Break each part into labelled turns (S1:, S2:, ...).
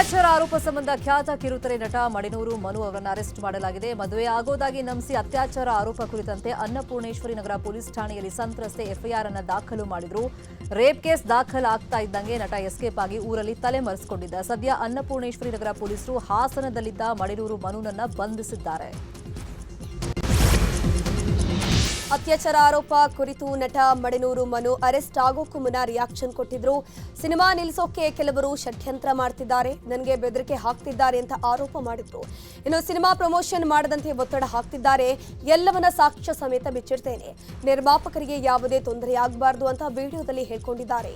S1: ಅತ್ಯಾಚಾರ ಆರೋಪ ಸಂಬಂಧ ಖ್ಯಾತ ಕಿರುತೆರೆ ನಟ ಮಡಿನೂರು ಮನು ಅವರನ್ನು ಅರೆಸ್ಟ್ ಮಾಡಲಾಗಿದೆ ಮದುವೆ ಆಗೋದಾಗಿ ನಂಬಿಸಿ ಅತ್ಯಾಚಾರ ಆರೋಪ ಕುರಿತಂತೆ ಅನ್ನಪೂರ್ಣೇಶ್ವರಿ ನಗರ ಪೊಲೀಸ್ ಠಾಣೆಯಲ್ಲಿ ಸಂತ್ರಸ್ತೆ ಎಫ್ಐಆರ್ ಅನ್ನು ದಾಖಲು ಮಾಡಿದ್ರು ರೇಪ್ ಕೇಸ್ ದಾಖಲಾಗ್ತಾ ಇದ್ದಂಗೆ ನಟ ಎಸ್ಕೇಪ್ ಆಗಿ ಊರಲ್ಲಿ ತಲೆ ಮರೆಸಿಕೊಂಡಿದ್ದ ಸದ್ಯ ಅನ್ನಪೂರ್ಣೇಶ್ವರಿ ನಗರ ಪೊಲೀಸರು ಹಾಸನದಲ್ಲಿದ್ದ ಮಡಿನೂರು ಮನುನನ್ನ ಬಂಧಿಸಿದ್ದಾರೆ ಅತ್ಯಾಚಾರ ಆರೋಪ ಕುರಿತು ನಟ ಮಡಿನೂರು ಮನು ಅರೆಸ್ಟ್ ಆಗೋಕ್ಕೂ ಮುನ್ನ ರಿಯಾಕ್ಷನ್ ಕೊಟ್ಟಿದ್ರು ಸಿನಿಮಾ ನಿಲ್ಲಿಸೋಕೆ ಕೆಲವರು ಷಡ್ಯಂತ್ರ ಮಾಡ್ತಿದ್ದಾರೆ ನನಗೆ ಬೆದರಿಕೆ ಹಾಕ್ತಿದ್ದಾರೆ ಅಂತ ಆರೋಪ ಮಾಡಿದ್ರು ಇನ್ನು ಸಿನಿಮಾ ಪ್ರಮೋಷನ್ ಮಾಡದಂತೆ ಒತ್ತಡ ಹಾಕ್ತಿದ್ದಾರೆ ಎಲ್ಲವನ್ನ ಸಾಕ್ಷ್ಯ ಸಮೇತ ಬಿಚ್ಚಿಡ್ತೇನೆ ನಿರ್ಮಾಪಕರಿಗೆ ಯಾವುದೇ ತೊಂದರೆ ಆಗಬಾರ್ದು ಅಂತ ವಿಡಿಯೋದಲ್ಲಿ ಹೇಳ್ಕೊಂಡಿದ್ದಾರೆ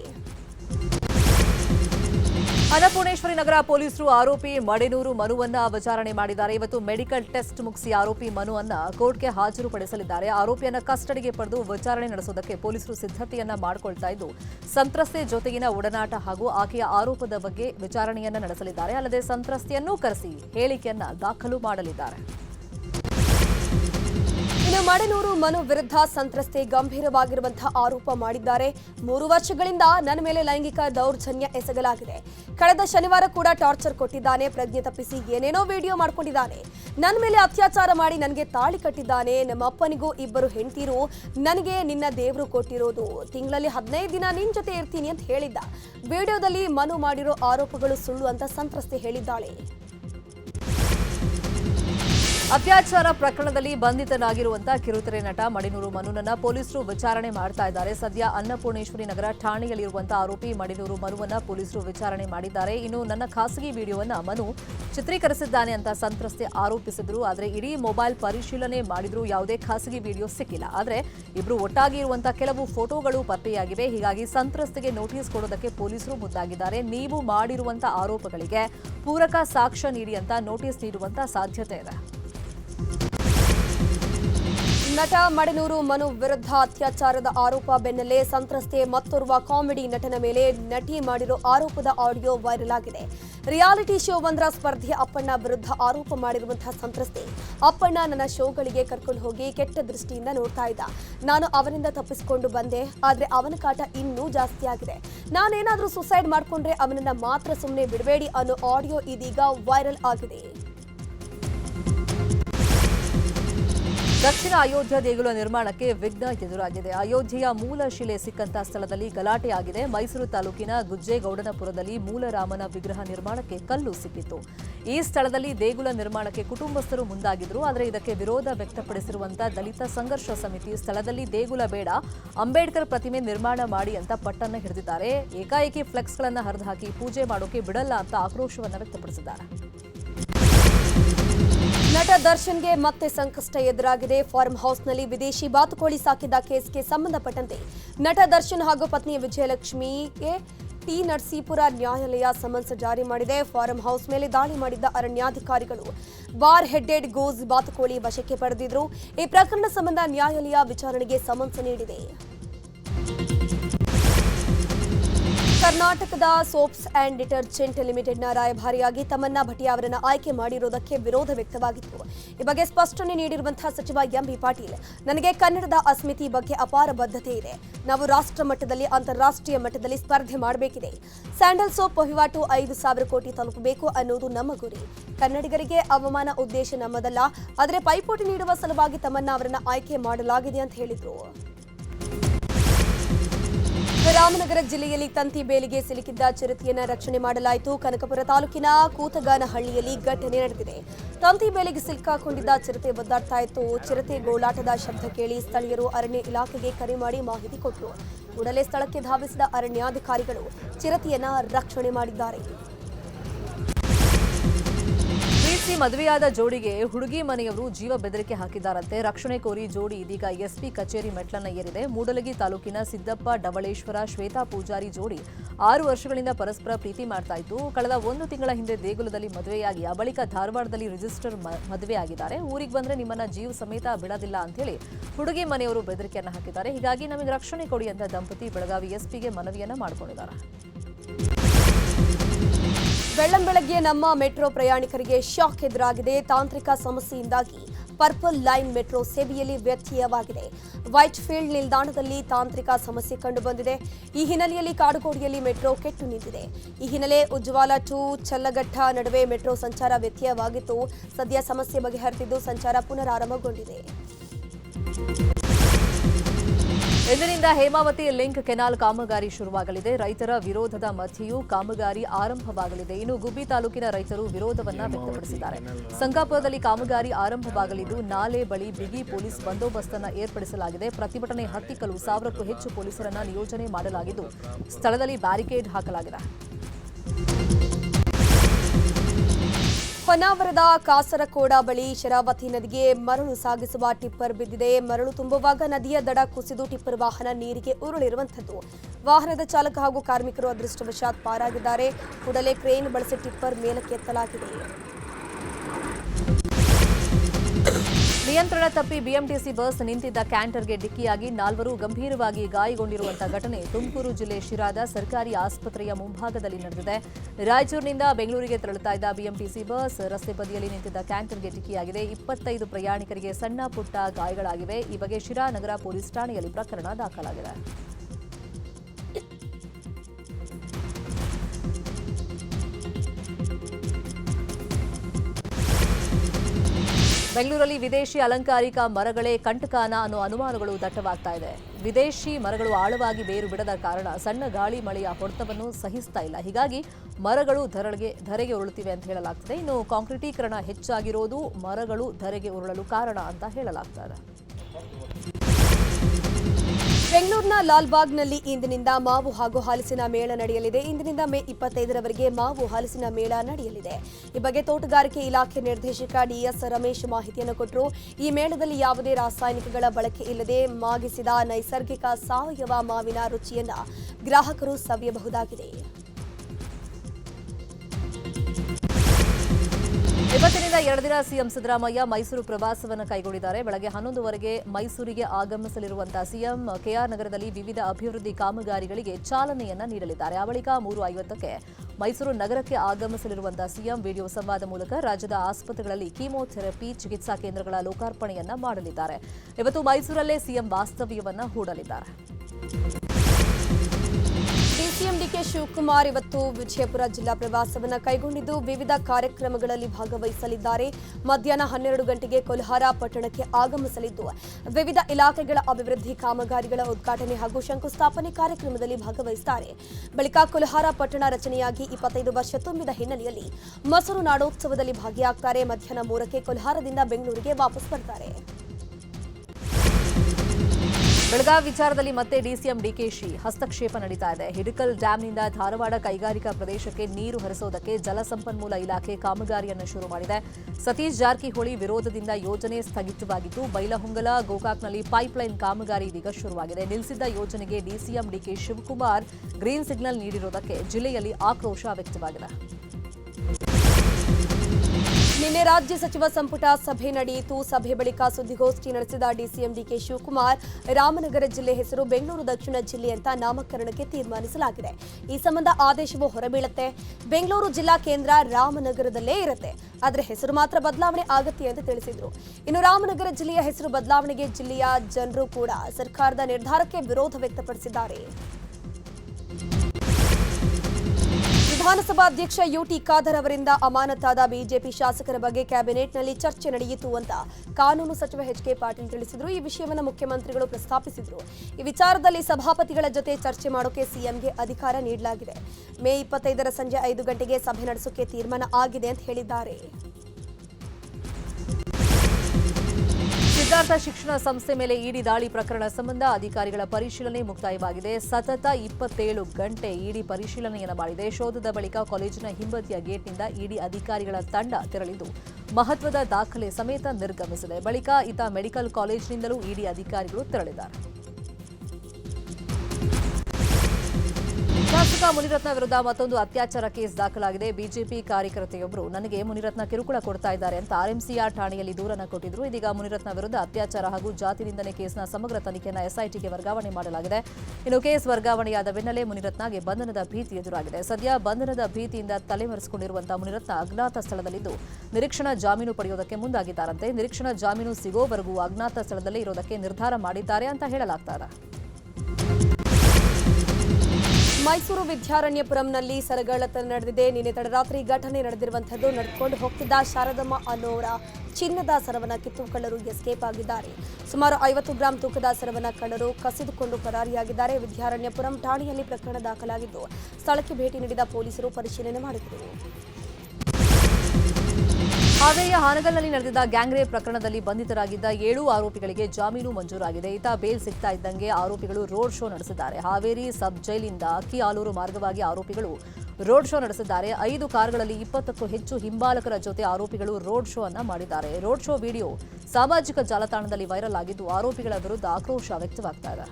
S1: ಅನ್ನಪೂರ್ಣೇಶ್ವರಿ ನಗರ ಪೊಲೀಸರು ಆರೋಪಿ ಮಡೆನೂರು ಮನುವನ್ನ ವಿಚಾರಣೆ ಮಾಡಿದ್ದಾರೆ ಇವತ್ತು ಮೆಡಿಕಲ್ ಟೆಸ್ಟ್ ಮುಗಿಸಿ ಆರೋಪಿ ಮನುವನ್ನ ಕೋರ್ಟ್ಗೆ ಹಾಜರುಪಡಿಸಲಿದ್ದಾರೆ ಆರೋಪಿಯನ್ನ ಕಸ್ಟಡಿಗೆ ಪಡೆದು ವಿಚಾರಣೆ ನಡೆಸುವುದಕ್ಕೆ ಪೊಲೀಸರು ಸಿದ್ದತೆಯನ್ನ ಮಾಡಿಕೊಳ್ತಾ ಇದ್ದು ಸಂತ್ರಸ್ತೆ ಜೊತೆಗಿನ ಒಡನಾಟ ಹಾಗೂ ಆಕೆಯ ಆರೋಪದ ಬಗ್ಗೆ ವಿಚಾರಣೆಯನ್ನ ನಡೆಸಲಿದ್ದಾರೆ ಅಲ್ಲದೆ ಸಂತ್ರಸ್ತೆಯನ್ನೂ ಕರೆಸಿ ಹೇಳಿಕೆಯನ್ನ ದಾಖಲು ಮಾಡಲಿದ್ದಾರೆ ಇನ್ನು ಮಡನೂರು ಮನು ವಿರುದ್ಧ ಸಂತ್ರಸ್ತೆ ಗಂಭೀರವಾಗಿರುವಂತಹ ಆರೋಪ ಮಾಡಿದ್ದಾರೆ ಮೂರು ವರ್ಷಗಳಿಂದ ನನ್ನ ಮೇಲೆ ಲೈಂಗಿಕ ದೌರ್ಜನ್ಯ ಎಸಗಲಾಗಿದೆ ಕಳೆದ ಶನಿವಾರ ಕೂಡ ಟಾರ್ಚರ್ ಕೊಟ್ಟಿದ್ದಾನೆ ಪ್ರಜ್ಞೆ ತಪ್ಪಿಸಿ ಏನೇನೋ ವಿಡಿಯೋ ಮಾಡ್ಕೊಂಡಿದ್ದಾನೆ ನನ್ನ ಮೇಲೆ ಅತ್ಯಾಚಾರ ಮಾಡಿ ನನಗೆ ತಾಳಿ ಕಟ್ಟಿದ್ದಾನೆ ನಮ್ಮಪ್ಪನಿಗೂ ಇಬ್ಬರು ಹೆಂಡ್ತೀರು ನನಗೆ ನಿನ್ನ ದೇವರು ಕೊಟ್ಟಿರೋದು ತಿಂಗಳಲ್ಲಿ ಹದಿನೈದು ದಿನ ನಿನ್ನ ಜೊತೆ ಇರ್ತೀನಿ ಅಂತ ಹೇಳಿದ್ದ ವಿಡಿಯೋದಲ್ಲಿ ಮನು ಮಾಡಿರೋ ಆರೋಪಗಳು ಸುಳ್ಳು ಅಂತ ಸಂತ್ರಸ್ತೆ ಹೇಳಿದ್ದಾಳೆ ಅತ್ಯಾಚಾರ ಪ್ರಕರಣದಲ್ಲಿ ಬಂಧಿತನಾಗಿರುವಂತಹ ಕಿರುತೆರೆ ನಟ ಮಡಿನೂರು ಮನುನನ್ನ ಪೊಲೀಸರು ವಿಚಾರಣೆ ಮಾಡ್ತಾ ಇದ್ದಾರೆ ಸದ್ಯ ಅನ್ನಪೂರ್ಣೇಶ್ವರಿ ನಗರ ಠಾಣೆಯಲ್ಲಿರುವಂತಹ ಆರೋಪಿ ಮಡಿನೂರು ಮನುವನ್ನ ಪೊಲೀಸರು ವಿಚಾರಣೆ ಮಾಡಿದ್ದಾರೆ ಇನ್ನು ನನ್ನ ಖಾಸಗಿ ವಿಡಿಯೋವನ್ನ ಮನು ಚಿತ್ರೀಕರಿಸಿದ್ದಾನೆ ಅಂತ ಸಂತ್ರಸ್ತೆ ಆರೋಪಿಸಿದ್ರು ಆದರೆ ಇಡೀ ಮೊಬೈಲ್ ಪರಿಶೀಲನೆ ಮಾಡಿದ್ರು ಯಾವುದೇ ಖಾಸಗಿ ವಿಡಿಯೋ ಸಿಕ್ಕಿಲ್ಲ ಆದರೆ ಇಬ್ಬರು ಒಟ್ಟಾಗಿ ಇರುವಂತಹ ಕೆಲವು ಫೋಟೋಗಳು ಪತ್ತೆಯಾಗಿವೆ ಹೀಗಾಗಿ ಸಂತ್ರಸ್ತೆಗೆ ನೋಟಿಸ್ ಕೊಡೋದಕ್ಕೆ ಪೊಲೀಸರು ಮುಂದಾಗಿದ್ದಾರೆ ನೀವು ಮಾಡಿರುವಂತಹ ಆರೋಪಗಳಿಗೆ ಪೂರಕ ಸಾಕ್ಷ್ಯ ನೀಡಿ ಅಂತ ನೋಟಿಸ್ ನೀಡುವಂತಹ ಸಾಧ್ಯತೆ ಇದೆ ನಟ ಮಡನೂರು ಮನು ವಿರುದ್ಧ ಅತ್ಯಾಚಾರದ ಆರೋಪ ಬೆನ್ನಲ್ಲೇ ಸಂತ್ರಸ್ತೆ ಮತ್ತೋರ್ವ ಕಾಮಿಡಿ ನಟನ ಮೇಲೆ ನಟಿ ಮಾಡಿರೋ ಆರೋಪದ ಆಡಿಯೋ ವೈರಲ್ ಆಗಿದೆ ರಿಯಾಲಿಟಿ ಶೋ ಒಂದರ ಸ್ಪರ್ಧೆ ಅಪ್ಪಣ್ಣ ವಿರುದ್ಧ ಆರೋಪ ಮಾಡಿರುವಂತಹ ಸಂತ್ರಸ್ತೆ ಅಪ್ಪಣ್ಣ ನನ್ನ ಶೋಗಳಿಗೆ ಕರ್ಕೊಂಡು ಹೋಗಿ ಕೆಟ್ಟ ದೃಷ್ಟಿಯಿಂದ ನೋಡ್ತಾ ಇದ್ದ ನಾನು ಅವನಿಂದ ತಪ್ಪಿಸಿಕೊಂಡು ಬಂದೆ ಆದರೆ ಅವನ ಕಾಟ ಇನ್ನೂ ಜಾಸ್ತಿಯಾಗಿದೆ ನಾನೇನಾದರೂ ಸುಸೈಡ್ ಮಾಡಿಕೊಂಡ್ರೆ ಅವನನ್ನ ಮಾತ್ರ ಸುಮ್ಮನೆ ಬಿಡಬೇಡಿ ಅನ್ನೋ ಆಡಿಯೋ ಇದೀಗ ವೈರಲ್ ಆಗಿದೆ ದಕ್ಷಿಣ ಅಯೋಧ್ಯ ದೇಗುಲ ನಿರ್ಮಾಣಕ್ಕೆ ವಿಘ್ನ ಎದುರಾಗಿದೆ ಅಯೋಧ್ಯೆಯ ಮೂಲ ಶಿಲೆ ಸಿಕ್ಕಂತಹ ಸ್ಥಳದಲ್ಲಿ ಗಲಾಟೆ ಆಗಿದೆ ಮೈಸೂರು ತಾಲೂಕಿನ ಗುಜ್ಜೇಗೌಡನಪುರದಲ್ಲಿ ಮೂಲರಾಮನ ವಿಗ್ರಹ ನಿರ್ಮಾಣಕ್ಕೆ ಕಲ್ಲು ಸಿಕ್ಕಿತ್ತು ಈ ಸ್ಥಳದಲ್ಲಿ ದೇಗುಲ ನಿರ್ಮಾಣಕ್ಕೆ ಕುಟುಂಬಸ್ಥರು ಮುಂದಾಗಿದ್ದರು ಆದರೆ ಇದಕ್ಕೆ ವಿರೋಧ ವ್ಯಕ್ತಪಡಿಸಿರುವಂತಹ ದಲಿತ ಸಂಘರ್ಷ ಸಮಿತಿ ಸ್ಥಳದಲ್ಲಿ ದೇಗುಲ ಬೇಡ ಅಂಬೇಡ್ಕರ್ ಪ್ರತಿಮೆ ನಿರ್ಮಾಣ ಮಾಡಿ ಅಂತ ಪಟ್ಟನ್ನು ಹಿಡಿದಿದ್ದಾರೆ ಏಕಾಏಕಿ ಫ್ಲೆಕ್ಸ್ಗಳನ್ನು ಹರಿದು ಹಾಕಿ ಪೂಜೆ ಮಾಡೋಕೆ ಬಿಡಲ್ಲ ಅಂತ ಆಕ್ರೋಶವನ್ನು ವ್ಯಕ್ತಪಡಿಸಿದ್ದಾರೆ ನಟ ದರ್ಶನ್ಗೆ ಮತ್ತೆ ಸಂಕಷ್ಟ ಎದುರಾಗಿದೆ ಫಾರ್ಮ್ ಹೌಸ್ನಲ್ಲಿ ವಿದೇಶಿ ಬಾತುಕೋಳಿ ಸಾಕಿದ ಕೇಸ್ಗೆ ಸಂಬಂಧಪಟ್ಟಂತೆ ನಟ ದರ್ಶನ್ ಹಾಗೂ ಪತ್ನಿ ವಿಜಯಲಕ್ಷ್ಮಿಗೆ ಟಿ ನರಸೀಪುರ ನ್ಯಾಯಾಲಯ ಸಮನ್ಸ್ ಜಾರಿ ಮಾಡಿದೆ ಫಾರಂ ಹೌಸ್ ಮೇಲೆ ದಾಳಿ ಮಾಡಿದ್ದ ಅರಣ್ಯಾಧಿಕಾರಿಗಳು ಬಾರ್ ಹೆಡ್ಡೆಡ್ ಗೋಸ್ ಬಾತುಕೋಳಿ ವಶಕ್ಕೆ ಪಡೆದಿದ್ರು ಈ ಪ್ರಕರಣ ಸಂಬಂಧ ನ್ಯಾಯಾಲಯ ವಿಚಾರಣೆಗೆ ಸಮನ್ಸ್ ನೀಡಿದೆ ಕರ್ನಾಟಕದ ಸೋಪ್ಸ್ ಆ್ಯಂಡ್ ಡಿಟರ್ಜೆಂಟ್ ಲಿಮಿಟೆಡ್ನ ರಾಯಭಾರಿಯಾಗಿ ತಮ್ಮನ್ನ ಭಟಿಯಾ ಅವರನ್ನು ಆಯ್ಕೆ ಮಾಡಿರುವುದಕ್ಕೆ ವಿರೋಧ ವ್ಯಕ್ತವಾಗಿತ್ತು ಈ ಬಗ್ಗೆ ಸ್ಪಷ್ಟನೆ ನೀಡಿರುವಂತಹ ಸಚಿವ ಎಂಬಿ ಪಾಟೀಲ್ ನನಗೆ ಕನ್ನಡದ ಅಸ್ಮಿತಿ ಬಗ್ಗೆ ಅಪಾರ ಬದ್ಧತೆ ಇದೆ ನಾವು ರಾಷ್ಟ್ರ ಮಟ್ಟದಲ್ಲಿ ಅಂತಾರಾಷ್ಟ್ರೀಯ ಮಟ್ಟದಲ್ಲಿ ಸ್ಪರ್ಧೆ ಮಾಡಬೇಕಿದೆ ಸ್ಯಾಂಡಲ್ ಸೋಪ್ ವಹಿವಾಟು ಐದು ಸಾವಿರ ಕೋಟಿ ತಲುಪಬೇಕು ಅನ್ನೋದು ನಮ್ಮ ಗುರಿ ಕನ್ನಡಿಗರಿಗೆ ಅವಮಾನ ಉದ್ದೇಶ ನಮ್ಮದಲ್ಲ ಆದರೆ ಪೈಪೋಟಿ ನೀಡುವ ಸಲುವಾಗಿ ತಮ್ಮನ್ನ ಅವರನ್ನು ಆಯ್ಕೆ ಮಾಡಲಾಗಿದೆ ಅಂತ ಹೇಳಿದರು ರಾಮನಗರ ಜಿಲ್ಲೆಯಲ್ಲಿ ತಂತಿ ಬೇಲಿಗೆ ಸಿಲುಕಿದ್ದ ಚಿರತೆಯನ್ನು ರಕ್ಷಣೆ ಮಾಡಲಾಯಿತು ಕನಕಪುರ ತಾಲೂಕಿನ ಕೂತಗಾನಹಳ್ಳಿಯಲ್ಲಿ ಘಟನೆ ನಡೆದಿದೆ ತಂತಿ ಬೇಲಿಗೆ ಸಿಲುಕಾಕೊಂಡಿದ್ದ ಚಿರತೆ ಒದ್ದಾಡ್ತಾ ಇತ್ತು ಚಿರತೆ ಗೋಳಾಟದ ಶಬ್ದ ಕೇಳಿ ಸ್ಥಳೀಯರು ಅರಣ್ಯ ಇಲಾಖೆಗೆ ಕರೆ ಮಾಡಿ ಮಾಹಿತಿ ಕೊಟ್ಟರು ಕೂಡಲೇ ಸ್ಥಳಕ್ಕೆ ಧಾವಿಸಿದ ಅರಣ್ಯಾಧಿಕಾರಿಗಳು ಚಿರತೆಯನ್ನ ರಕ್ಷಣೆ ಮಾಡಿದ್ದಾರೆ ಪ್ರೀತಿಸಿ ಮದುವೆಯಾದ ಜೋಡಿಗೆ ಹುಡುಗಿ ಮನೆಯವರು ಜೀವ ಬೆದರಿಕೆ ಹಾಕಿದ್ದಾರಂತೆ ರಕ್ಷಣೆ ಕೋರಿ ಜೋಡಿ ಇದೀಗ ಎಸ್ಪಿ ಕಚೇರಿ ಮೆಟ್ಲನ್ನ ಏರಿದೆ ಮೂಡಲಗಿ ತಾಲೂಕಿನ ಸಿದ್ದಪ್ಪ ಡಬಳೇಶ್ವರ ಶ್ವೇತಾ ಪೂಜಾರಿ ಜೋಡಿ ಆರು ವರ್ಷಗಳಿಂದ ಪರಸ್ಪರ ಪ್ರೀತಿ ಮಾಡ್ತಾ ಇತ್ತು ಕಳೆದ ಒಂದು ತಿಂಗಳ ಹಿಂದೆ ದೇಗುಲದಲ್ಲಿ ಮದುವೆಯಾಗಿ ಆ ಬಳಿಕ ಧಾರವಾಡದಲ್ಲಿ ರಿಜಿಸ್ಟರ್ ಮದುವೆ ಆಗಿದ್ದಾರೆ ಊರಿಗೆ ಬಂದರೆ ನಿಮ್ಮನ್ನ ಜೀವ ಸಮೇತ ಬಿಡೋದಿಲ್ಲ ಅಂತೇಳಿ ಹುಡುಗಿ ಮನೆಯವರು ಬೆದರಿಕೆಯನ್ನು ಹಾಕಿದ್ದಾರೆ ಹೀಗಾಗಿ ನಮಗೆ ರಕ್ಷಣೆ ಕೊಡಿ ಅಂತ ದಂಪತಿ ಬೆಳಗಾವಿ ಎಸ್ಪಿಗೆ ಮನವಿಯನ್ನ ಮಾಡಿಕೊಂಡಿದ್ದಾರೆ ಬೆಳ್ಳಂ ಬೆಳಗ್ಗೆ ನಮ್ಮ ಮೆಟ್ರೋ ಪ್ರಯಾಣಿಕರಿಗೆ ಶಾಕ್ ಎದುರಾಗಿದೆ ತಾಂತ್ರಿಕ ಸಮಸ್ಯೆಯಿಂದಾಗಿ ಪರ್ಪಲ್ ಲೈನ್ ಮೆಟ್ರೋ ಸೇವೆಯಲ್ಲಿ ವ್ಯತ್ಯಯವಾಗಿದೆ ವೈಟ್ ಫೀಲ್ಡ್ ನಿಲ್ದಾಣದಲ್ಲಿ ತಾಂತ್ರಿಕ ಸಮಸ್ಯೆ ಕಂಡುಬಂದಿದೆ ಈ ಹಿನ್ನೆಲೆಯಲ್ಲಿ ಕಾಡುಗೋಡಿಯಲ್ಲಿ ಮೆಟ್ರೋ ಕೆಟ್ಟು ನಿಂತಿದೆ ಈ ಹಿನ್ನೆಲೆ ಉಜ್ವಾಲ ಟು ಚಲ್ಲಘಟ್ಟ ನಡುವೆ ಮೆಟ್ರೋ ಸಂಚಾರ ವ್ಯತ್ಯಯವಾಗಿತ್ತು ಸದ್ಯ ಸಮಸ್ಯೆ ಬಗೆಹರಿದಿದ್ದು ಸಂಚಾರ ಪುನರಾರಂಭಗೊಂಡಿದೆ ಇಂದಿನಿಂದ ಹೇಮಾವತಿ ಲಿಂಕ್ ಕೆನಾಲ್ ಕಾಮಗಾರಿ ಶುರುವಾಗಲಿದೆ ರೈತರ ವಿರೋಧದ ಮಧ್ಯೆಯೂ ಕಾಮಗಾರಿ ಆರಂಭವಾಗಲಿದೆ ಇನ್ನು ಗುಬ್ಬಿ ತಾಲೂಕಿನ ರೈತರು ವಿರೋಧವನ್ನ ವ್ಯಕ್ತಪಡಿಸಿದ್ದಾರೆ ಸಂಕಾಪುರದಲ್ಲಿ ಕಾಮಗಾರಿ ಆರಂಭವಾಗಲಿದ್ದು ನಾಲೆ ಬಳಿ ಬಿಗಿ ಪೊಲೀಸ್ ಬಂದೋಬಸ್ತ್ ಅನ್ನು ಏರ್ಪಡಿಸಲಾಗಿದೆ ಪ್ರತಿಭಟನೆ ಹತ್ತಿಕ್ಕಲು ಸಾವಿರಕ್ಕೂ ಹೆಚ್ಚು ಪೊಲೀಸರನ್ನ ನಿಯೋಜನೆ ಮಾಡಲಾಗಿದ್ದು ಸ್ಥಳದಲ್ಲಿ ಬ್ಯಾರಿಕೇಡ್ ಹಾಕಲಾಗಿದೆ ಹೊನ್ನಾವರದ ಕಾಸರಕೋಡ ಬಳಿ ಶರಾವತಿ ನದಿಗೆ ಮರಳು ಸಾಗಿಸುವ ಟಿಪ್ಪರ್ ಬಿದ್ದಿದೆ ಮರಳು ತುಂಬುವಾಗ ನದಿಯ ದಡ ಕುಸಿದು ಟಿಪ್ಪರ್ ವಾಹನ ನೀರಿಗೆ ಉರುಳಿರುವಂಥದ್ದು ವಾಹನದ ಚಾಲಕ ಹಾಗೂ ಕಾರ್ಮಿಕರು ಅದೃಷ್ಟವಶಾತ್ ಪಾರಾಗಿದ್ದಾರೆ ಕೂಡಲೇ ಕ್ರೇನ್ ಬಳಸಿ ಟಿಪ್ಪರ್ ಮೇಲಕ್ಕೆ ಎತ್ತಲಾಗಿದೆ ನಿಯಂತ್ರಣ ತಪ್ಪಿ ಬಿಎಂಟಿಸಿ ಬಸ್ ನಿಂತಿದ್ದ ಕ್ಯಾಂಟರ್ಗೆ ಡಿಕ್ಕಿಯಾಗಿ ನಾಲ್ವರು ಗಂಭೀರವಾಗಿ ಗಾಯಗೊಂಡಿರುವಂತಹ ಘಟನೆ ತುಮಕೂರು ಜಿಲ್ಲೆ ಶಿರಾದ ಸರ್ಕಾರಿ ಆಸ್ಪತ್ರೆಯ ಮುಂಭಾಗದಲ್ಲಿ ನಡೆದಿದೆ ರಾಯಚೂರಿನಿಂದ ಬೆಂಗಳೂರಿಗೆ ತೆರಳುತ್ತಾ ಇದ್ದ ಬಿಎಂಟಿಸಿ ಬಸ್ ರಸ್ತೆ ಬದಿಯಲ್ಲಿ ನಿಂತಿದ್ದ ಕ್ಯಾಂಟರ್ಗೆ ಡಿಕ್ಕಿಯಾಗಿದೆ ಇಪ್ಪತ್ತೈದು ಪ್ರಯಾಣಿಕರಿಗೆ ಸಣ್ಣ ಪುಟ್ಟ ಗಾಯಗಳಾಗಿವೆ ಈ ಬಗ್ಗೆ ಶಿರಾ ನಗರ ಪೊಲೀಸ್ ಠಾಣೆಯಲ್ಲಿ ಪ್ರಕರಣ ದಾಖಲಾಗಿದೆ ಬೆಂಗಳೂರಲ್ಲಿ ವಿದೇಶಿ ಅಲಂಕಾರಿಕ ಮರಗಳೇ ಕಂಟಕಾನ ಅನ್ನೋ ಅನುಮಾನಗಳು ದಟ್ಟವಾಗ್ತಾ ಇದೆ ವಿದೇಶಿ ಮರಗಳು ಆಳವಾಗಿ ಬೇರು ಬಿಡದ ಕಾರಣ ಸಣ್ಣ ಗಾಳಿ ಮಳೆಯ ಹೊಡೆತವನ್ನು ಸಹಿಸ್ತಾ ಇಲ್ಲ ಹೀಗಾಗಿ ಮರಗಳು ಧರಳಿಗೆ ಧರೆಗೆ ಉರುಳುತ್ತಿವೆ ಅಂತ ಹೇಳಲಾಗ್ತದೆ ಇನ್ನು ಕಾಂಕ್ರೀಟೀಕರಣ ಹೆಚ್ಚಾಗಿರೋದು ಮರಗಳು ಧರೆಗೆ ಉರುಳಲು ಕಾರಣ ಅಂತ ಹೇಳಲಾಗ್ತದೆ ಬೆಂಗಳೂರಿನ ಲಾಲ್ಬಾಗ್ನಲ್ಲಿ ಇಂದಿನಿಂದ ಮಾವು ಹಾಗೂ ಹಲಸಿನ ಮೇಳ ನಡೆಯಲಿದೆ ಇಂದಿನಿಂದ ಮೇ ಇಪ್ಪತ್ತೈದರವರೆಗೆ ಮಾವು ಹಲಸಿನ ಮೇಳ ನಡೆಯಲಿದೆ ಈ ಬಗ್ಗೆ ತೋಟಗಾರಿಕೆ ಇಲಾಖೆ ನಿರ್ದೇಶಕ ಡಿಎಸ್ ರಮೇಶ್ ಮಾಹಿತಿಯನ್ನು ಕೊಟ್ಟರು ಈ ಮೇಳದಲ್ಲಿ ಯಾವುದೇ ರಾಸಾಯನಿಕಗಳ ಬಳಕೆ ಇಲ್ಲದೆ ಮಾಗಿಸಿದ ನೈಸರ್ಗಿಕ ಸಾವಯವ ಮಾವಿನ ರುಚಿಯನ್ನು ಗ್ರಾಹಕರು ಸವಿಯಬಹುದಾಗಿದೆ ಇವತ್ತಿನಿಂದ ಎರಡು ದಿನ ಸಿಎಂ ಸಿದ್ದರಾಮಯ್ಯ ಮೈಸೂರು ಪ್ರವಾಸವನ್ನು ಕೈಗೊಂಡಿದ್ದಾರೆ ಬೆಳಗ್ಗೆ ಹನ್ನೊಂದುವರೆಗೆ ಮೈಸೂರಿಗೆ ಆಗಮಿಸಲಿರುವಂತಹ ಸಿಎಂ ಕೆಆರ್ ನಗರದಲ್ಲಿ ವಿವಿಧ ಅಭಿವೃದ್ಧಿ ಕಾಮಗಾರಿಗಳಿಗೆ ಚಾಲನೆಯನ್ನ ನೀಡಲಿದ್ದಾರೆ ಆ ಬಳಿಕ ಮೂರು ಐವತ್ತಕ್ಕೆ ಮೈಸೂರು ನಗರಕ್ಕೆ ಆಗಮಿಸಲಿರುವಂತಹ ಸಿಎಂ ವಿಡಿಯೋ ಸಂವಾದ ಮೂಲಕ ರಾಜ್ಯದ ಆಸ್ಪತ್ರೆಗಳಲ್ಲಿ ಕೀಮೋಥೆರಪಿ ಚಿಕಿತ್ಸಾ ಕೇಂದ್ರಗಳ ಲೋಕಾರ್ಪಣೆಯನ್ನ ಮಾಡಲಿದ್ದಾರೆ ಇವತ್ತು ಮೈಸೂರಲ್ಲೇ ಸಿಎಂ ವಾಸ್ತವ್ಯವನ್ನು ಹೂಡಲಿದ್ದಾರೆ ಸಿಎಂ ಡಿಕೆ ಶಿವಕುಮಾರ್ ಇವತ್ತು ವಿಜಯಪುರ ಜಿಲ್ಲಾ ಪ್ರವಾಸವನ್ನು ಕೈಗೊಂಡಿದ್ದು ವಿವಿಧ ಕಾರ್ಯಕ್ರಮಗಳಲ್ಲಿ ಭಾಗವಹಿಸಲಿದ್ದಾರೆ ಮಧ್ಯಾಹ್ನ ಹನ್ನೆರಡು ಗಂಟೆಗೆ ಕೊಲ್ಹಾರ ಪಟ್ಟಣಕ್ಕೆ ಆಗಮಿಸಲಿದ್ದು ವಿವಿಧ ಇಲಾಖೆಗಳ ಅಭಿವೃದ್ಧಿ ಕಾಮಗಾರಿಗಳ ಉದ್ಘಾಟನೆ ಹಾಗೂ ಶಂಕುಸ್ಥಾಪನೆ ಕಾರ್ಯಕ್ರಮದಲ್ಲಿ ಭಾಗವಹಿಸುತ್ತಾರೆ ಬಳಿಕ ಕೊಲ್ಹಾರ ಪಟ್ಟಣ ರಚನೆಯಾಗಿ ಇಪ್ಪತ್ತೈದು ವರ್ಷ ತುಂಬಿದ ಹಿನ್ನೆಲೆಯಲ್ಲಿ ಮಸರು ನಾಡೋತ್ಸವದಲ್ಲಿ ಭಾಗಿಯಾಗ್ತಾರೆ ಮಧ್ಯಾಹ್ನ ಮೂರಕ್ಕೆ ಕೊಲ್ಹಾರದಿಂದ ಬೆಂಗಳೂರಿಗೆ ವಾಪಸ್ ಬರ್ತಾರೆ ಬೆಳಗಾವಿ ವಿಚಾರದಲ್ಲಿ ಮತ್ತೆ ಡಿಸಿಎಂ ಡಿಕೆಶಿ ಹಸ್ತಕ್ಷೇಪ ನಡೀತಾ ಇದೆ ಹಿಡಕಲ್ ಡ್ಯಾಂನಿಂದ ಧಾರವಾಡ ಕೈಗಾರಿಕಾ ಪ್ರದೇಶಕ್ಕೆ ನೀರು ಹರಿಸೋದಕ್ಕೆ ಜಲಸಂಪನ್ಮೂಲ ಇಲಾಖೆ ಕಾಮಗಾರಿಯನ್ನು ಶುರು ಮಾಡಿದೆ ಸತೀಶ್ ಜಾರಕಿಹೊಳಿ ವಿರೋಧದಿಂದ ಯೋಜನೆ ಸ್ಥಗಿತವಾಗಿದ್ದು ಬೈಲಹೊಂಗಲ ಗೋಕಾಕ್ನಲ್ಲಿ ಪೈಪ್ಲೈನ್ ಕಾಮಗಾರಿ ಇದೀಗ ಶುರುವಾಗಿದೆ ನಿಲ್ಲಿಸಿದ್ದ ಯೋಜನೆಗೆ DCM DK Shivakumar green signal ನೀಡಿರುವುದಕ್ಕೆ ಜಿಲ್ಲೆಯಲ್ಲಿ ಆಕ್ರೋಶ ವ್ಯಕ್ತವಾಗಿದೆ ನಿನ್ನೆ ರಾಜ್ಯ ಸಚಿವ ಸಂಪುಟ ಸಭೆ ನಡೆಯಿತು ಸಭೆ ಬಳಿಕ ಸುದ್ದಿಗೋಷ್ಠಿ ನಡೆಸಿದ ಡಿಸಿಎಂ ಡಿಕೆ ಶಿವಕುಮಾರ್ ರಾಮನಗರ ಜಿಲ್ಲೆ ಹೆಸರು ಬೆಂಗಳೂರು ದಕ್ಷಿಣ ಜಿಲ್ಲೆ ಅಂತ ನಾಮಕರಣಕ್ಕೆ ತೀರ್ಮಾನಿಸಲಾಗಿದೆ ಈ ಸಂಬಂಧ ಆದೇಶವು ಹೊರಬೀಳುತ್ತೆ ಬೆಂಗಳೂರು ಜಿಲ್ಲಾ ಕೇಂದ್ರ ರಾಮನಗರದಲ್ಲೇ ಇರುತ್ತೆ ಆದರೆ ಹೆಸರು ಮಾತ್ರ ಬದಲಾವಣೆ ಆಗುತ್ತೆ ಎಂದು ತಿಳಿಸಿದರು ಇನ್ನು ರಾಮನಗರ ಜಿಲ್ಲೆಯ ಹೆಸರು ಬದಲಾವಣೆಗೆ ಜಿಲ್ಲೆಯ ಜನರು ಕೂಡ ಸರ್ಕಾರದ ನಿರ್ಧಾರಕ್ಕೆ ವಿರೋಧ ವ್ಯಕ್ತಪಡಿಸಿದ್ದಾರೆ ವಿಧಾನಸಭಾಧ್ಯಕ್ಷ ಯುಟಿ ಖಾದರ್ ಅವರಿಂದ ಅಮಾನತಾದ ಬಿಜೆಪಿ ಶಾಸಕರ ಬಗ್ಗೆ ಕ್ಯಾಬಿನೆಟ್ನಲ್ಲಿ ಚರ್ಚೆ ನಡೆಯಿತು ಅಂತ ಕಾನೂನು ಸಚಿವ ಎಚ್ ಕೆ ಪಾಟೀಲ್ ತಿಳಿಸಿದರು ಈ ವಿಷಯವನ್ನು ಮುಖ್ಯಮಂತ್ರಿಗಳು ಪ್ರಸ್ತಾಪಿಸಿದರು ಈ ವಿಚಾರದಲ್ಲಿ ಸಭಾಪತಿಗಳ ಜೊತೆ ಚರ್ಚೆ ಮಾಡೋಕೆ ಸಿಎಂಗೆ ಅಧಿಕಾರ ನೀಡಲಾಗಿದೆ ಮೇ ಇಪ್ಪತ್ತೈದರ ಸಂಜೆ ಐದು ಗಂಟೆಗೆ ಸಭೆ ನಡೆಸೋಕೆ ತೀರ್ಮಾನ ಆಗಿದೆ ಅಂತ ಹೇಳಿದ್ದಾರೆ ಸಿದ್ಧಾರ್ಥ ಶಿಕ್ಷಣ ಸಂಸ್ಥೆ ಮೇಲೆ ಇಡಿ ದಾಳಿ ಪ್ರಕರಣ ಸಂಬಂಧ ಅಧಿಕಾರಿಗಳ ಪರಿಶೀಲನೆ ಮುಕ್ತಾಯವಾಗಿದೆ ಸತತ ಇಪ್ಪತ್ತೇಳು ಗಂಟೆ ಇಡಿ ಪರಿಶೀಲನೆಯನ್ನು ಮಾಡಿದೆ ಶೋಧದ ಬಳಿಕ ಕಾಲೇಜಿನ ಹಿಂಬದಿಯ ಗೇಟ್ನಿಂದ ಇಡಿ ಅಧಿಕಾರಿಗಳ ತಂಡ ತೆರಳಿದ್ದು ಮಹತ್ವದ ದಾಖಲೆ ಸಮೇತ ನಿರ್ಗಮಿಸಿದೆ ಬಳಿಕ ಇತ ಮೆಡಿಕಲ್ ಕಾಲೇಜಿನಿಂದಲೂ ಇಡಿ ಅಧಿಕಾರಿಗಳು ತೆರಳಿದ್ದಾರೆ ಶಾಸಕ ಮುನಿರತ್ನ ವಿರುದ್ಧ ಮತ್ತೊಂದು ಅತ್ಯಾಚಾರ ಕೇಸ್ ದಾಖಲಾಗಿದೆ ಬಿಜೆಪಿ ಕಾರ್ಯಕರ್ತೆಯೊಬ್ಬರು ನನಗೆ ಮುನಿರತ್ನ ಕಿರುಕುಳ ಕೊಡ್ತಾ ಇದ್ದಾರೆ ಅಂತ ಆರ್ಎಂಸಿಆರ್ ಠಾಣೆಯಲ್ಲಿ ದೂರನ್ನು ಕೊಟ್ಟಿದ್ರು ಇದೀಗ ಮುನಿರತ್ನ ವಿರುದ್ಧ ಅತ್ಯಾಚಾರ ಹಾಗೂ ಜಾತಿ ನಿಂದನೆ ಕೇಸ್ನ ಸಮಗ್ರ ತನಿಖೆಯನ್ನು ಎಸ್ಐಟಿಗೆ ವರ್ಗಾವಣೆ ಮಾಡಲಾಗಿದೆ ಇನ್ನು ಕೇಸ್ ವರ್ಗಾವಣೆಯಾದ ಬೆನ್ನಲ್ಲೇ ಮುನಿರತ್ನಗೆ ಬಂಧನದ ಭೀತಿ ಎದುರಾಗಿದೆ ಸದ್ಯ ಬಂಧನದ ಭೀತಿಯಿಂದ ತಲೆಮರೆಸಿಕೊಂಡಿರುವಂತಹ ಮುನಿರತ್ನ ಅಜ್ಞಾತ ಸ್ಥಳದಲ್ಲಿದ್ದು ನಿರೀಕ್ಷಣಾ ಜಾಮೀನು ಪಡೆಯುವುದಕ್ಕೆ ಮುಂದಾಗಿದ್ದಾರಂತೆ ನಿರೀಕ್ಷಣಾ ಜಾಮೀನು ಸಿಗೋವರೆಗೂ ಅಜ್ಞಾತ ಸ್ಥಳದಲ್ಲಿ ಇರೋದಕ್ಕೆ ನಿರ್ಧಾರ ಮಾಡಿದ್ದಾರೆ ಅಂತ ಹೇಳಲಾಗ್ತಾ ಮೈಸೂರು ವಿದ್ಯಾರಣ್ಯಪುರಂನಲ್ಲಿ ಸರಗಳತ ನಡೆದಿದೆ ನಿನ್ನೆ ತಡರಾತ್ರಿ ಘಟನೆ ನಡೆದಿರುವಂಥದ್ದು ನಡೆದುಕೊಂಡು ಹೋಗ್ತಿದ್ದ ಶಾರದಮ್ಮ ಅನ್ನೋರ ಚಿನ್ನದ ಸರವನ ಕಿತ್ತು ಕಳ್ಳರು ಎಸ್ಕೇಪ್ ಆಗಿದ್ದಾರೆ ಸುಮಾರು ಐವತ್ತು ಗ್ರಾಂ ತೂಕದ ಸರವನ ಕಳ್ಳರು ಕಸಿದುಕೊಂಡು ಪರಾರಿಯಾಗಿದ್ದಾರೆ ವಿದ್ಯಾರಣ್ಯಪುರಂ ಠಾಣೆಯಲ್ಲಿ ಪ್ರಕರಣ ದಾಖಲಾಗಿದ್ದು ಸ್ಥಳಕ್ಕೆ ಭೇಟಿ ನೀಡಿದ ಪೊಲೀಸರು ಪರಿಶೀಲನೆ ಮಾಡಿದರು ಹಾವೇರಿಯ ಹಾನಗಲ್ನಲ್ಲಿ ನಡೆದಿದ್ದ ಗ್ಯಾಂಗ್ರೇ ಪ್ರಕರಣದಲ್ಲಿ ಬಂಧಿತರಾಗಿದ್ದ ಏಳು ಆರೋಪಿಗಳಿಗೆ ಜಾಮೀನು ಮಂಜೂರಾಗಿದೆ ಈತ ಬೇಲ್ ಸಿಗ್ತಾ ಇದ್ದಂಗೆ ಆರೋಪಿಗಳು ರೋಡ್ ಶೋ ನಡೆಸಿದ್ದಾರೆ ಹಾವೇರಿ ಸಬ್ ಜೈಲಿಂದ ಆಲೂರು ಮಾರ್ಗವಾಗಿ ಆರೋಪಿಗಳು ರೋಡ್ ಶೋ ನಡೆಸಿದ್ದಾರೆ ಐದು ಕಾರ್ಗಳಲ್ಲಿ ಇಪ್ಪತ್ತಕ್ಕೂ ಹೆಚ್ಚು ಹಿಂಬಾಲಕರ ಜೊತೆ ಆರೋಪಿಗಳು ರೋಡ್ ಶೋ ಅನ್ನ ಮಾಡಿದ್ದಾರೆ ರೋಡ್ ಶೋ ವಿಡಿಯೋ ಸಾಮಾಜಿಕ ಜಾಲತಾಣದಲ್ಲಿ ವೈರಲ್ ಆಗಿದ್ದು ಆರೋಪಿಗಳ ವಿರುದ್ಧ ಆಕ್ರೋಶ ವ್ಯಕ್ತವಾಗ್ತಾ ಇದೆ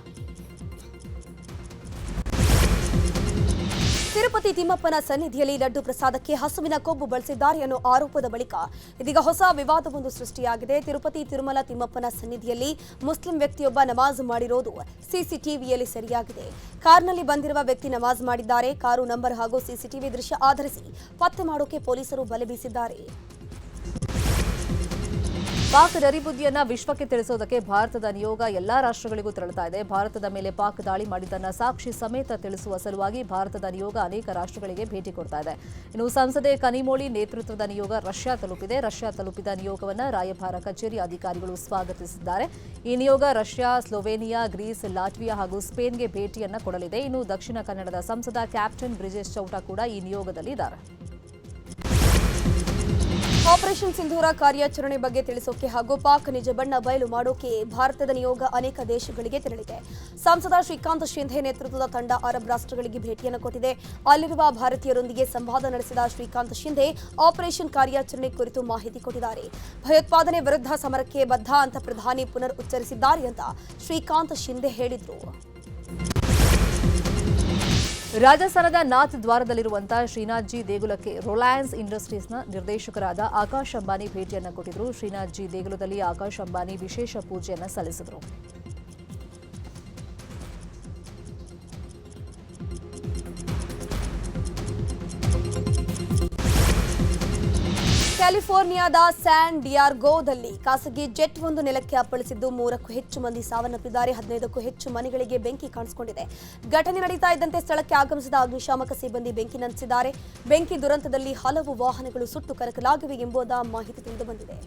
S1: ತಿರುಪತಿ ತಿಮ್ಮಪ್ಪನ ಸನ್ನಿಧಿಯಲ್ಲಿ ಲಡ್ಡು ಪ್ರಸಾದಕ್ಕೆ ಹಸುವಿನ ಕೊಬ್ಬು ಬಳಸಿದ್ದಾರೆ ಅನ್ನೋ ಆರೋಪದ ಬಳಿಕ ಇದೀಗ ಹೊಸ ವಿವಾದವೊಂದು ಸೃಷ್ಟಿಯಾಗಿದೆ ತಿರುಪತಿ ತಿರುಮಲ ತಿಮ್ಮಪ್ಪನ ಸನ್ನಿಧಿಯಲ್ಲಿ ಮುಸ್ಲಿಂ ವ್ಯಕ್ತಿಯೊಬ್ಬ ನಮಾಜ್ ಮಾಡಿರೋದು ಸಿಸಿಟಿವಿಯಲ್ಲಿ ಸರಿಯಾಗಿದೆ ಕಾರ್ನಲ್ಲಿ ಬಂದಿರುವ ವ್ಯಕ್ತಿ ನಮಾಜ್ ಮಾಡಿದ್ದಾರೆ ಕಾರು ನಂಬರ್ ಹಾಗೂ ಸಿಸಿಟಿವಿ ದೃಶ್ಯ ಆಧರಿಸಿ ಪತ್ತೆ ಮಾಡೋಕೆ ಪೊಲೀಸರು ಬಲೆ ಬೀಸಿದ್ದಾರೆ ಪಾಕ್ ನರಿಬುದ್ಧಿಯನ್ನ ವಿಶ್ವಕ್ಕೆ ತಿಳಿಸೋದಕ್ಕೆ ಭಾರತದ ನಿಯೋಗ ಎಲ್ಲಾ ರಾಷ್ಟ್ರಗಳಿಗೂ ತೆರಳುತ್ತಾ ಇದೆ ಭಾರತದ ಮೇಲೆ ಪಾಕ್ ದಾಳಿ ಮಾಡಿದ್ದನ್ನ ಸಾಕ್ಷಿ ಸಮೇತ ತಿಳಿಸುವ ಸಲುವಾಗಿ ಭಾರತದ ನಿಯೋಗ ಅನೇಕ ರಾಷ್ಟ್ರಗಳಿಗೆ ಭೇಟಿ ಕೊಡ್ತಾ ಇದೆ ಇನ್ನು ಸಂಸದೆ ಕನಿಮೋಳಿ ನೇತೃತ್ವದ ನಿಯೋಗ ರಷ್ಯಾ ತಲುಪಿದೆ ರಷ್ಯಾ ತಲುಪಿದ ನಿಯೋಗವನ್ನು ರಾಯಭಾರ ಕಚೇರಿ ಅಧಿಕಾರಿಗಳು ಸ್ವಾಗತಿಸಿದ್ದಾರೆ ಈ ನಿಯೋಗ ರಷ್ಯಾ ಸ್ಲೋವೇನಿಯಾ ಗ್ರೀಸ್ ಲಾಟ್ವಿಯಾ ಹಾಗೂ ಸ್ಪೇನ್ಗೆ ಭೇಟಿಯನ್ನ ಕೊಡಲಿದೆ ಇನ್ನು ದಕ್ಷಿಣ ಕನ್ನಡದ ಸಂಸದ ಕ್ಯಾಪ್ಟನ್ ಬ್ರಿಜೇಶ್ ಚೌಟ ಕೂಡ ಈ ನಿಯೋಗದಲ್ಲಿದ್ದಾರೆ ಆಪರೇಷನ್ ಸಿಂಧೂರ ಕಾರ್ಯಾಚರಣೆ ಬಗ್ಗೆ ತಿಳಿಸೋಕೆ ಹಾಗೂ ಪಾಕ್ ನಿಜ ಬಣ್ಣ ಬಯಲು ಮಾಡೋಕೆ ಭಾರತದ ನಿಯೋಗ ಅನೇಕ ದೇಶಗಳಿಗೆ ತೆರಳಿದೆ ಸಂಸದ ಶ್ರೀಕಾಂತ್ ಶಿಂಧೆ ನೇತೃತ್ವದ ತಂಡ ಅರಬ್ ರಾಷ್ಟ್ರಗಳಿಗೆ ಭೇಟಿಯನ್ನು ಕೊಟ್ಟಿದೆ ಅಲ್ಲಿರುವ ಭಾರತೀಯರೊಂದಿಗೆ ಸಂವಾದ ನಡೆಸಿದ ಶ್ರೀಕಾಂತ್ ಶಿಂಧೆ ಆಪರೇಷನ್ ಕಾರ್ಯಾಚರಣೆ ಕುರಿತು ಮಾಹಿತಿ ಕೊಟ್ಟಿದ್ದಾರೆ ಭಯೋತ್ಪಾದನೆ ವಿರುದ್ಧ ಸಮರಕ್ಕೆ ಬದ್ಧ ಅಂತ ಪ್ರಧಾನಿ ಪುನರ್ ಉಚ್ಚರಿಸಿದ್ದಾರೆ ಅಂತ ಶ್ರೀಕಾಂತ್ ಶಿಂಧೆ ಹೇಳಿದರು ರಾಜಸ್ಥಾನದ ನಾಥ್ ದ್ವಾರದಲ್ಲಿರುವಂತಹ ಶ್ರೀನಾಥ್ಜಿ ದೇಗುಲಕ್ಕೆ ರಿಲಯನ್ಸ್ ಇಂಡಸ್ಟ್ರೀಸ್ನ ನಿರ್ದೇಶಕರಾದ ಆಕಾಶ್ ಅಂಬಾನಿ ಭೇಟಿಯನ್ನು ಕೊಟ್ಟಿದ್ರು ಶ್ರೀನಾಥ್ಜಿ ದೇಗುಲದಲ್ಲಿ ಆಕಾಶ್ ಅಂಬಾನಿ ವಿಶೇಷ ಪೂಜೆಯನ್ನು ಸಲ್ಲಿಸಿದರು ಕ್ಯಾಲಿಫೋರ್ನಿಯಾದ ಸ್ಯಾನ್ ಡಿಯಾರ್ಗೋದಲ್ಲಿ ಖಾಸಗಿ ಜೆಟ್ ಒಂದು ನೆಲಕ್ಕೆ ಅಪ್ಪಳಿಸಿದ್ದು ಮೂರಕ್ಕೂ ಹೆಚ್ಚು ಮಂದಿ ಸಾವನ್ನಪ್ಪಿದ್ದಾರೆ ಹದಿನೈದಕ್ಕೂ ಹೆಚ್ಚು ಮನೆಗಳಿಗೆ ಬೆಂಕಿ ಕಾಣಿಸಿಕೊಂಡಿದೆ ಘಟನೆ ನಡೀತಾ ಇದ್ದಂತೆ ಸ್ಥಳಕ್ಕೆ ಆಗಮಿಸಿದ ಅಗ್ನಿಶಾಮಕ ಸಿಬ್ಬಂದಿ ಬೆಂಕಿ ನಂದಿಸಿದ್ದಾರೆ ಬೆಂಕಿ ದುರಂತದಲ್ಲಿ ಹಲವು ವಾಹನಗಳು ಸುಟ್ಟು ಕರಕಲಾಗಿವೆ ಎಂಬುದ ಮಾಹಿತಿ ತಿಳಿದುಬಂದಿದೆ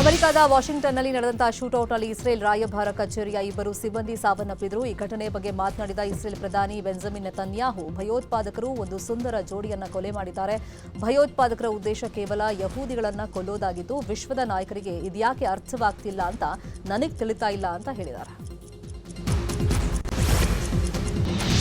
S1: ಅಮೆರಿಕದ ವಾಷಿಂಗ್ಟನ್ನಲ್ಲಿ ನಡೆದಂತಹ ಶೂಟೌಟ್ನಲ್ಲಿ ಇಸ್ರೇಲ್ ರಾಯಭಾರ ಕಚೇರಿಯ ಇಬ್ಬರು ಸಿಬ್ಬಂದಿ ಸಾವನ್ನಪ್ಪಿದ್ರು ಈ ಘಟನೆ ಬಗ್ಗೆ ಮಾತನಾಡಿದ ಇಸ್ರೇಲ್ ಪ್ರಧಾನಿ ಬೆಂಜಮಿನ್ ನೆತನ್ಯಾಹು ಭಯೋತ್ಪಾದಕರು ಒಂದು ಸುಂದರ ಜೋಡಿಯನ್ನ ಕೊಲೆ ಮಾಡಿದ್ದಾರೆ ಭಯೋತ್ಪಾದಕರ ಉದ್ದೇಶ ಕೇವಲ ಯಹೂದಿಗಳನ್ನು ಕೊಲ್ಲೋದಾಗಿದ್ದು ವಿಶ್ವದ ನಾಯಕರಿಗೆ ಇದ್ಯಾಕೆ ಅರ್ಥವಾಗ್ತಿಲ್ಲ ಅಂತ ನನಗೆ ತಿಳಿತಾ ಇಲ್ಲ ಅಂತ ಹೇಳಿದ್ದಾರೆ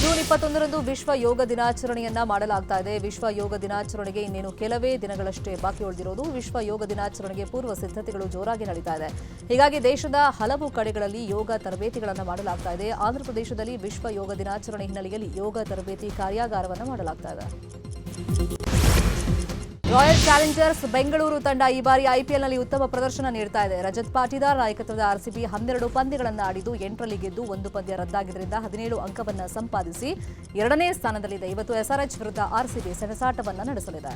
S1: ಜೂನ್ ಇಪ್ಪತ್ತೊಂದರಂದು ವಿಶ್ವ ಯೋಗ ದಿನಾಚರಣೆಯನ್ನ ಮಾಡಲಾಗ್ತಾ ಇದೆ ವಿಶ್ವ ಯೋಗ ದಿನಾಚರಣೆಗೆ ಇನ್ನೇನು ಕೆಲವೇ ದಿನಗಳಷ್ಟೇ ಬಾಕಿ ಉಳಿದಿರುವುದು ವಿಶ್ವ ಯೋಗ ದಿನಾಚರಣೆಗೆ ಪೂರ್ವ ಸಿದ್ಧತೆಗಳು ಜೋರಾಗಿ ನಡೀತಾ ಇದೆ ಹೀಗಾಗಿ ದೇಶದ ಹಲವು ಕಡೆಗಳಲ್ಲಿ ಯೋಗ ತರಬೇತಿಗಳನ್ನು ಮಾಡಲಾಗ್ತಾ ಇದೆ ಆಂಧ್ರಪ್ರದೇಶದಲ್ಲಿ ವಿಶ್ವ ಯೋಗ ದಿನಾಚರಣೆ ಹಿನ್ನೆಲೆಯಲ್ಲಿ ಯೋಗ ತರಬೇತಿ ಕಾರ್ಯಾಗಾರವನ್ನು ಮಾಡಲಾಗ್ತಾ ಇದೆ ರಾಯಲ್ ಚಾಲೆಂಜರ್ಸ್ ಬೆಂಗಳೂರು ತಂಡ ಈ ಬಾರಿ ಐಪಿಎಲ್ನಲ್ಲಿ ಉತ್ತಮ ಪ್ರದರ್ಶನ ನೀಡ್ತಾ ಇದೆ ರಜತ್ ಪಾಟೀದಾರ್ ನಾಯಕತ್ವದ ಆರ್ಸಿಬಿ ಹನ್ನೆರಡು ಪಂದ್ಯಗಳನ್ನು ಆಡಿದ್ದು ಎಂಟರಲ್ಲಿ ಗೆದ್ದು ಒಂದು ಪಂದ್ಯ ರದ್ದಾಗಿದ್ದರಿಂದ ಹದಿನೇಳು ಅಂಕವನ್ನು ಸಂಪಾದಿಸಿ ಎರಡನೇ ಸ್ಥಾನದಲ್ಲಿದೆ ಇವತ್ತು ಎಸ್ಆರ್ಎಚ್ ವಿರುದ್ಧ ಆರ್ಸಿಬಿ ಸೆಣಸಾಟವನ್ನು ನಡೆಸಲಿದೆ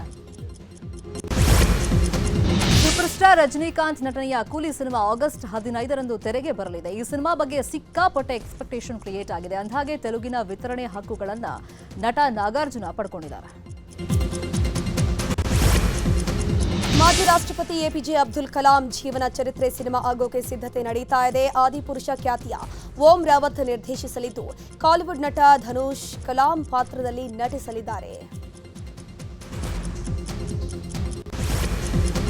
S1: ಸೂಪರ್ ಸ್ಟಾರ್ ರಜನಿಕಾಂತ್ ನಟನೆಯ ಕೂಲಿ ಸಿನಿಮಾ ಆಗಸ್ಟ್ ಹದಿನೈದರಂದು ತೆರೆಗೆ ಬರಲಿದೆ ಈ ಸಿನಿಮಾ ಬಗ್ಗೆ ಸಿಕ್ಕಾಪಟ್ಟೆ ಎಕ್ಸ್ಪೆಕ್ಟೇಷನ್ ಕ್ರಿಯೇಟ್ ಆಗಿದೆ ಅಂದಾಗೆ ತೆಲುಗಿನ ವಿತರಣೆ ಹಕ್ಕುಗಳನ್ನು ನಟ ನಾಗಾರ್ಜುನ ಪಡ್ಕೊಂಡಿದ್ದಾರೆ ಮಾಜಿ ರಾಷ್ಟ್ರಪತಿ ಎಪಿಜೆ ಅಬ್ದುಲ್ ಕಲಾಂ ಜೀವನ ಚರಿತ್ರೆ ಸಿನಿಮಾ ಆಗೋಕೆ ಸಿದ್ಧತೆ ನಡೀತಾ ಇದೆ ಆದಿಪುರುಷ ಖ್ಯಾತಿಯ ಓಂ ರಾವತ್ ನಿರ್ದೇಶಿಸಲಿದ್ದು ಕಾಲಿವುಡ್ ನಟ ಧನುಷ್ ಕಲಾಂ ಪಾತ್ರದಲ್ಲಿ ನಟಿಸಲಿದ್ದಾರೆ